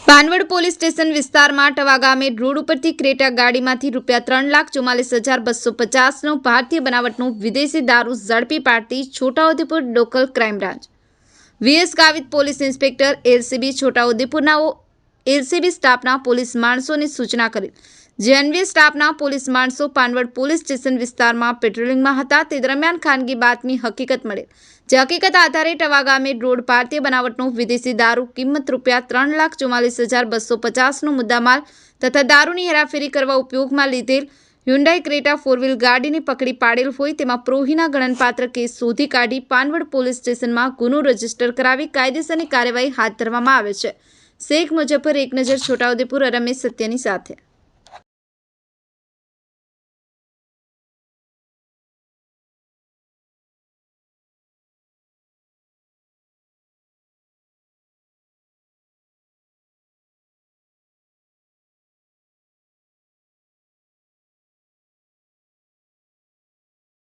Panvad police station વિસ્તારમાં ટવા ગામે road ઉપરથી ક્રેટા ગાડીમાંથી રૂપિયા ત્રણ લાખ ચુમ્માલીસ હજાર બસો પચાસનો ભારતીય બનાવટનું વિદેશી દારૂ ઝડપી પાડતી Chhotaudepur local crime branch. V S Gavit police inspector LCB છોટાઉદેપુરના LCB સ્ટાફના પોલીસ માણસોની સૂચના કરી. જેએનવી સ્ટાફના પોલીસ માણસો પાનવડ પોલીસ સ્ટેશન વિસ્તારમાં પેટ્રોલિંગમાં હતા. તે દરમિયાન ખાનગી બાતમી હકીકત મળે. જે હકીકત આધારે ટવા ગામે રોડ ભારતીય બનાવટનો વિદેશી દારૂ કિંમત રૂપિયા ત્રણ લાખ ચુમ્માલીસ હજાર બસો પચાસનો મુદ્દામાલ તથા દારૂની હેરાફેરી કરવા ઉપયોગમાં લીધેલ હ્યુન્ડાઈ ક્રેટા ફોર વ્હીલ ગાડીને પકડી પાડેલ હોય તેમાં પ્રોહીના ગણનપાત્ર કેસ શોધી કાઢી પાનવડ પોલીસ સ્ટેશનમાં ગુનો રજિસ્ટર કરાવી કાયદેસરની કાર્યવાહી હાથ ધરવામાં આવે છે. શેખ મુજફ્ફર એક નજર છોટાઉદેપુર રમેશ સત્યની સાથે.